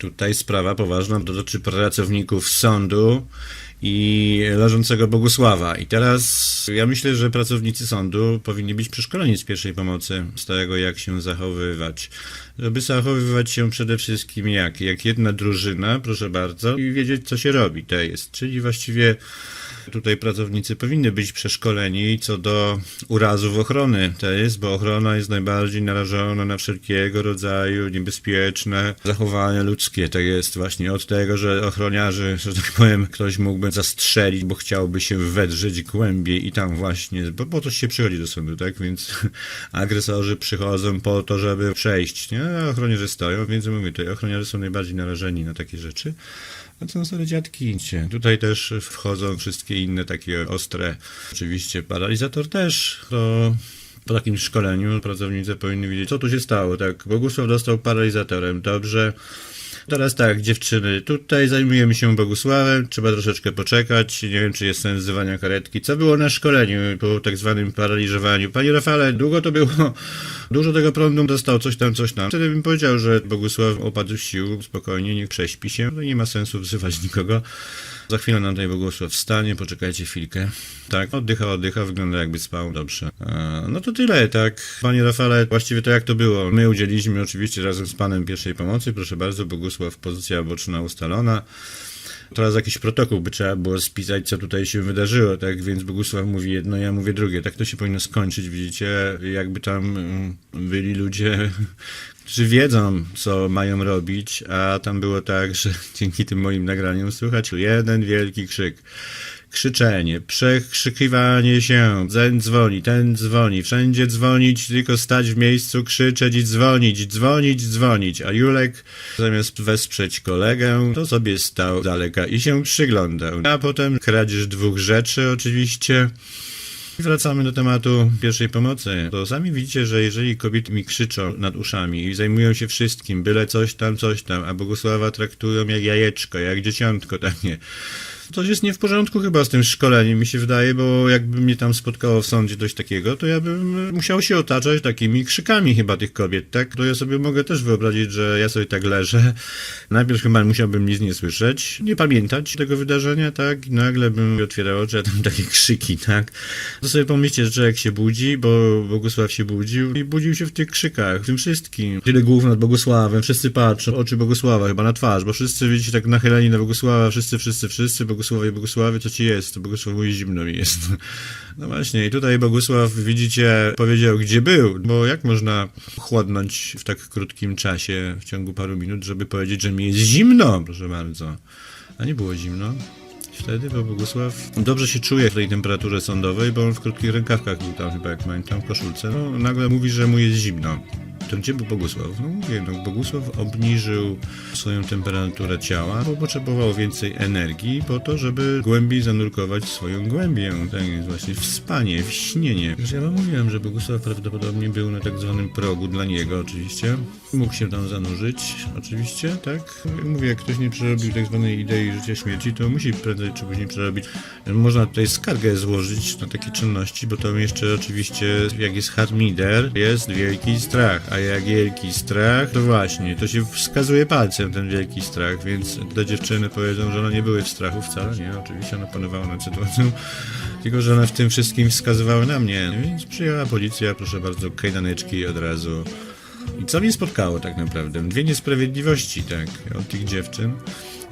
Tutaj sprawa poważna dotyczy pracowników sądu i leżącego Bogusława. I teraz ja myślę, że pracownicy sądu powinni być przeszkoleni z pierwszej pomocy, z tego jak się zachowywać. Żeby zachowywać się przede wszystkim jak? Jak jedna drużyna, proszę bardzo, i wiedzieć co się robi, to jest. Czyli właściwie Tutaj pracownicy powinny być przeszkoleni co do urazów ochrony. To jest, bo ochrona jest najbardziej narażona na wszelkiego rodzaju niebezpieczne zachowania ludzkie. To jest właśnie od tego, że ochroniarzy, że tak powiem, ktoś mógłby zastrzelić, bo chciałby się wedrzeć głębiej i tam właśnie, bo po to się przychodzi do sądu, tak? Więc agresorzy przychodzą po to, żeby przejść, nie? A ochroniarze stoją, więc mówię, tutaj ochroniarze są najbardziej narażeni na takie rzeczy. A to są stare dziadki. Cie. Tutaj też wchodzą wszystkie inne takie ostre. Oczywiście paralizator też. To po takim szkoleniu pracownicy powinni wiedzieć, co tu się stało. Tak, Bogusław dostał paralizatorem. Dobrze. Teraz tak, dziewczyny, tutaj zajmujemy się Bogusławem, trzeba troszeczkę poczekać, nie wiem, czy jest sens wzywania karetki. Co było na szkoleniu po tak zwanym paraliżowaniu? Panie Rafale, długo to było? Dużo tego prądu dostał, coś tam, coś tam. Wtedy bym powiedział, że Bogusław opadł z sił, spokojnie, niech prześpi się, no nie ma sensu wzywać nikogo. Za chwilę nam tutaj Bogusław wstanie, poczekajcie chwilkę. Tak, oddycha, oddycha, wygląda jakby spał, dobrze. E, no to tyle, tak. Panie Rafale, właściwie to jak to było? My udzieliliśmy oczywiście razem z panem pierwszej pomocy, proszę bardzo, Bogusław, pozycja boczna ustalona. Teraz jakiś protokół by trzeba było spisać, co tutaj się wydarzyło, tak? Więc Bogusław mówi jedno, ja mówię drugie. Tak to się powinno skończyć, widzicie? Jakby tam mm, byli ludzie, którzy wiedzą, co mają robić, a tam było tak, że dzięki tym moim nagraniom słychać jeden wielki krzyk krzyczenie, przekrzykiwanie się, ten dzwoni, ten dzwoni, wszędzie dzwonić, tylko stać w miejscu, krzyczeć i dzwonić, dzwonić, dzwonić, a Julek zamiast wesprzeć kolegę, to sobie stał z daleka i się przyglądał. A potem kradzież dwóch rzeczy oczywiście. Wracamy do tematu pierwszej pomocy. To sami widzicie, że jeżeli kobiety mi krzyczą nad uszami i zajmują się wszystkim, byle coś tam, coś tam, a Bogusława traktują jak jajeczko, jak dzieciątko takie. Coś jest nie w porządku chyba z tym szkoleniem, mi się wydaje, bo jakby mnie tam spotkało w sądzie coś takiego, to ja bym musiał się otaczać takimi krzykami chyba tych kobiet, tak? To ja sobie mogę też wyobrazić, że ja sobie tak leżę. Najpierw chyba musiałbym nic nie słyszeć, nie pamiętać tego wydarzenia, tak? I nagle bym otwierał oczy, a tam takie krzyki, tak? To sobie pomyślcie, że człowiek się budzi, bo Bogusław się budził i budził się w tych krzykach, w tym wszystkim. Tyle głów nad Bogusławem, wszyscy patrzą, oczy Bogusława chyba na twarz, bo wszyscy widzicie tak nachyleni na Bogusława, wszyscy, wszyscy, wszyscy, Bogusławie, Bogusławie, co ci jest? Bogusław mówi, zimno mi jest. No właśnie, i tutaj Bogusław, widzicie, powiedział, gdzie był, bo jak można chłodnąć w tak krótkim czasie, w ciągu paru minut, żeby powiedzieć, że mi jest zimno, proszę bardzo. A nie było zimno wtedy, bo Bogusław dobrze się czuje w tej temperaturze sądowej, bo on w krótkich rękawkach był tam chyba, jak pamiętam, w koszulce. No, nagle mówi, że mu jest zimno. To gdzie był Bogusław? No mówię, no, Bogusław obniżył swoją temperaturę ciała, bo potrzebował więcej energii po to, żeby głębiej zanurkować swoją głębię. Tak jest właśnie w spanie, w śnienie. Już ja wam mówiłem, że Bogusław prawdopodobnie był na tak zwanym progu dla niego oczywiście. Mógł się tam zanurzyć, oczywiście, tak? Mówię, jak ktoś nie przerobił tak zwanej idei życia śmierci, to musi prędzej czy później przerobić. Można tutaj skargę złożyć na takie czynności, bo tam jeszcze oczywiście, jak jest harmider, jest wielki strach, a jak wielki strach, to właśnie, to się wskazuje palcem ten wielki strach, więc te dziewczyny powiedzą, że one nie były w strachu wcale, nie, oczywiście one panowały nad sytuacją, tylko że one w tym wszystkim wskazywały na mnie, więc przyjęła policja, proszę bardzo, kajdaneczki od razu. I co mnie spotkało tak naprawdę? Dwie niesprawiedliwości, tak, od tych dziewczyn,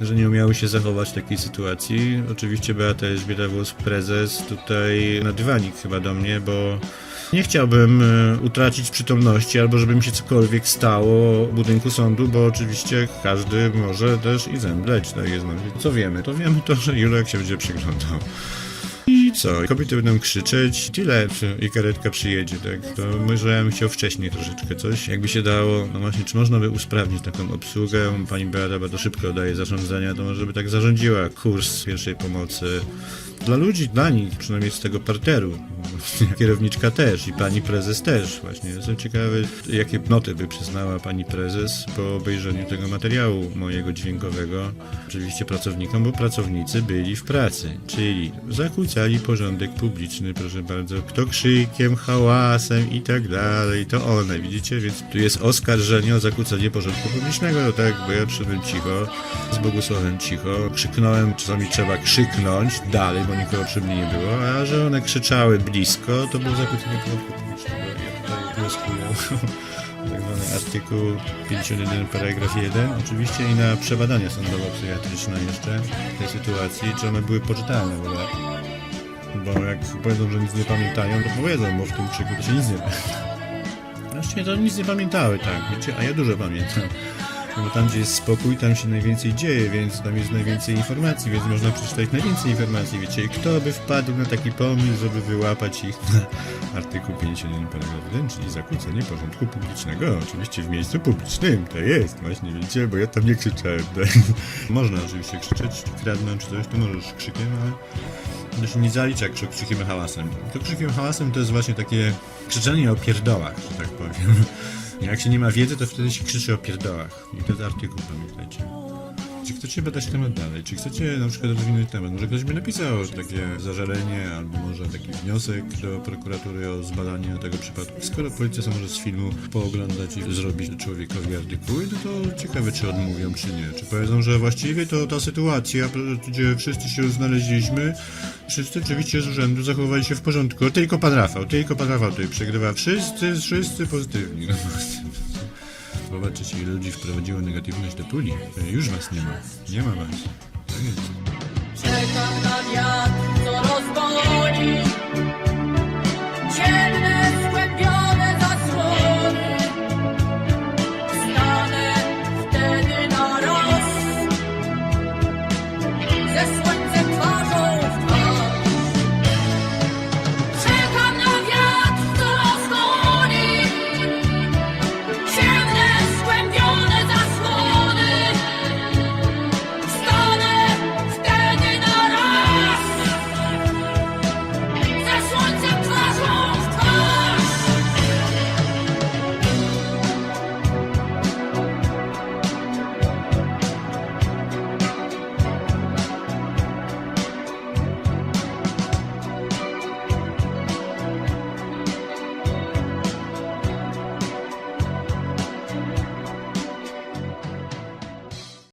że nie umiały się zachować w takiej sytuacji. Oczywiście Beata Elżbieta Włos, prezes, tutaj na dywanik chyba do mnie, bo nie chciałbym e, utracić przytomności, albo żeby mi się cokolwiek stało w budynku sądu, bo oczywiście każdy może też i zemdleć, tak jest. no. Co wiemy? To wiemy to, że Julek się będzie przyglądał. I co? Kobiety będą krzyczeć, tyle i karetka przyjedzie, tak? To może ja bym chciał wcześniej troszeczkę coś, jakby się dało. No właśnie, czy można by usprawnić taką obsługę? Pani Beata bardzo szybko daje zarządzania, to może by tak zarządziła kurs pierwszej pomocy dla ludzi, dla nich, przynajmniej z tego parteru. Kierowniczka też i pani prezes też właśnie. Jestem ciekawy, jakie noty by przyznała pani prezes po obejrzeniu tego materiału mojego dźwiękowego. Oczywiście pracownikom, bo pracownicy byli w pracy, czyli zakłócali porządek publiczny, proszę bardzo. Kto krzykiem, hałasem i tak dalej, to one, widzicie? Więc tu jest oskarżenie o zakłócenie porządku publicznego, no tak, bo ja przyszedłem cicho, z Bogusławem cicho, krzyknąłem, czasami trzeba krzyknąć dalej, bo nikogo przy mnie nie było, a że one krzyczały blisko, to było zakłócenie porządku publicznego. Ja tutaj wnioskuję tak zwany artykuł 51 paragraf 1 oczywiście i na przebadania sądowo-psychiatryczne jeszcze tej sytuacji, czy one były poczytalne w ogóle. Bo jak powiedzą, że nic nie pamiętają, to powiedzą, bo w tym krzyku to się nic nie pamięta. Właściwie to nic nie pamiętały, tak, wiecie, a ja dużo pamiętam. No bo tam, gdzie jest spokój, tam się najwięcej dzieje, więc tam jest najwięcej informacji, więc można przeczytać najwięcej informacji, wiecie. Kto by wpadł na taki pomysł, żeby wyłapać ich na artykuł 51 paragraf 1, czyli zakłócenie porządku publicznego, oczywiście w miejscu publicznym, to jest, właśnie, widzicie, bo ja tam nie krzyczałem, tak. Można oczywiście krzyczeć, kradnąć, czy coś, to możesz krzykiem, ale to się nie zalicza krzykiem hałasem. To krzykiem hałasem to jest właśnie takie krzyczenie o pierdołach, że tak powiem. Jak się nie ma wiedzy, to wtedy się krzyczy o pierdołach. I to jest artykuł, pamiętajcie. Czy chcecie badać temat dalej? Czy chcecie na przykład rozwinąć temat? Może ktoś by napisał takie zażalenie, albo może taki wniosek do prokuratury o zbadanie tego przypadku. Skoro policja może z filmu pooglądać i zrobić człowiekowi artykuły, no to ciekawe, czy odmówią, czy nie. Czy powiedzą, że właściwie to ta sytuacja, gdzie wszyscy się znaleźliśmy, wszyscy oczywiście z urzędu zachowali się w porządku. Tylko pan Rafał, tylko pan Rafał tutaj przegrywa. Wszyscy, wszyscy pozytywni. Zobaczcie, ile ludzi wprowadziło negatywność do puli. Już was nie ma. Nie ma was. Tak jest. Czekam na wiatr